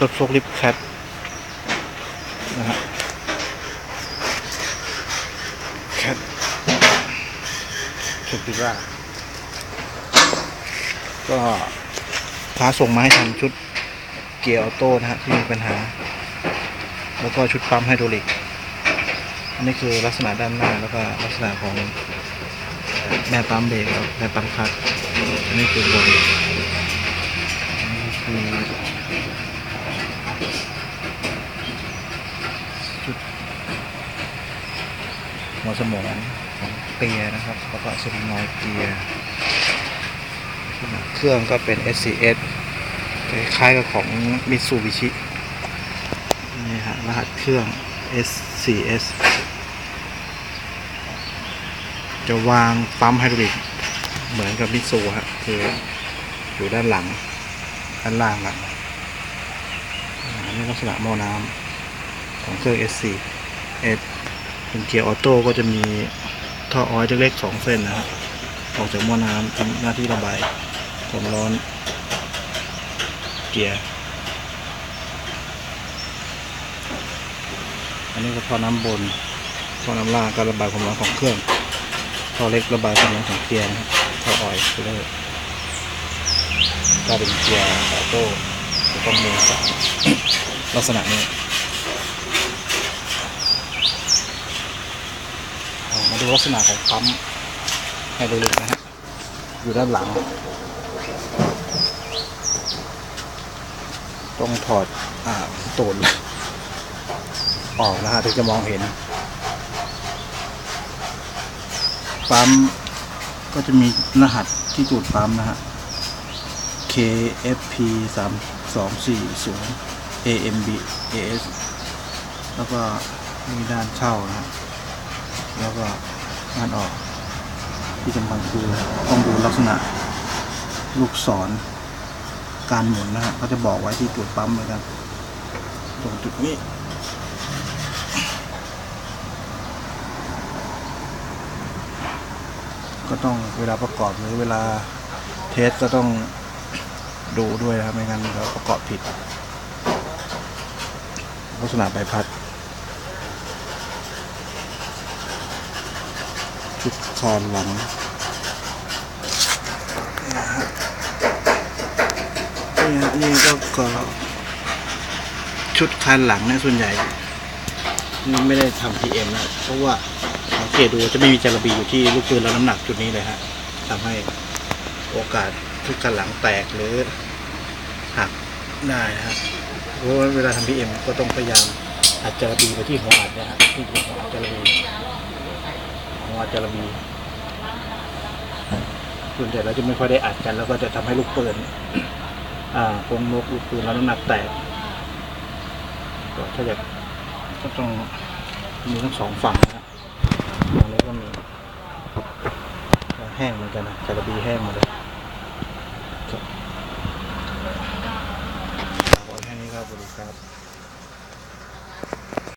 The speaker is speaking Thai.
รถโฟกลิฟต์แคทนะฮะแคทชุดพิราก็พาส่งมาให้ทำชุดเกียร์ออโต้นะฮะที่มีปัญหา แล้วก็ชุดปั๊มไฮดรอลิก อันนี้คือลักษณะด้านหน้าแล้วก็ลักษณะของแม่ปั๊มเบรกแม่ปั๊มคลัตช์อันนี้คือบนอันนี้คือชุด หัวสมองของเกียนะครับแล้วก็สลิงนอยเกียเครื่องก็เป็น SCS คล้ายกับของ Mitsubishi นี่ฮะรหัสเครื่อง S4S จะวางปั๊มไฮดรอลิกเหมือนกับมิตซูฮะคืออยู่ด้านหลัง ด้านล่างครับอันนี้ลักษณะหม้อน้ำของเครื่อง S4 S เป็นเกียร์ออโต้ก็จะมีท่อออยล์เล็กๆสองเส้นนะฮะออกจากหม้อน้ำทำหน้าที่ระบายความร้อน เกียร์อันนี้ก็ท่อน้ำบนท่อน้ำล่างการระบายความร้อนของเครื่องท่อเล็กระบายความร้อนของเกียร์นะครับท่อออยล์ไปเลยถ้าเป็นเกียร์ออโต้จะต้องมีสายลักษณะนี้เอา มาดูลักษณะของปั๊มไฮดรอลิกนะฮะอยู่ด้านหลัง ต้องถอดอ่าตูนออกนะฮะถึงจะมองเห็น ปั๊มก็จะมีรหัสที่จุดปั๊มนะฮะ KFP 3 2 4 0 AMB AS แล้วก็มีด้านเข้านะฮะ แล้วก็ด้านออกที่สำคัญคือต้องดูลักษณะลูกศรการหมุนนะฮะเขาจะบอกไว้ที่จุดปั๊มเหมือนกันตรงจุดนี้ก็ต้องเวลาประกอบหรือเวลาเทสก็ต้องดูด้วยนะครับไม่งั้นเราประกอบผิด ลักษณะใบพัด ชุดคานหลังนี่ฮะนี่ก็ก็ชุดคานหลังนี่ยส่วนใหญ่นี่ไม่ได้ทำ PM นะเพราะว่าสังเกตดูจะไม่มีจารบีอยู่ที่ลูกปืนแล้วน้ำหนักจุดนี้เลยฮะทำให้โอกาสชุดคานหลังแตกหรือหักได้นะฮะเพราะว่าเวลาทำ PM ก็ต้องพยายามอัดจารบีไปที่หัวอัดนะฮะที่หัวอัดจารบี อัดจารบีส่วนใหญ่เราจะไม่ค่อยได้อัดกัน แล้วก็จะทำให้ลูกปืนอ่าพวงนกลูกปืนแล้วน้ำหนักแตกก็ถ้าอยากก็ต้องมีทั้งสองฝั่งนะครับฝั่งนี้ก็มีแห้งเหมือนกันนะจาระบีแห้งหมดเลย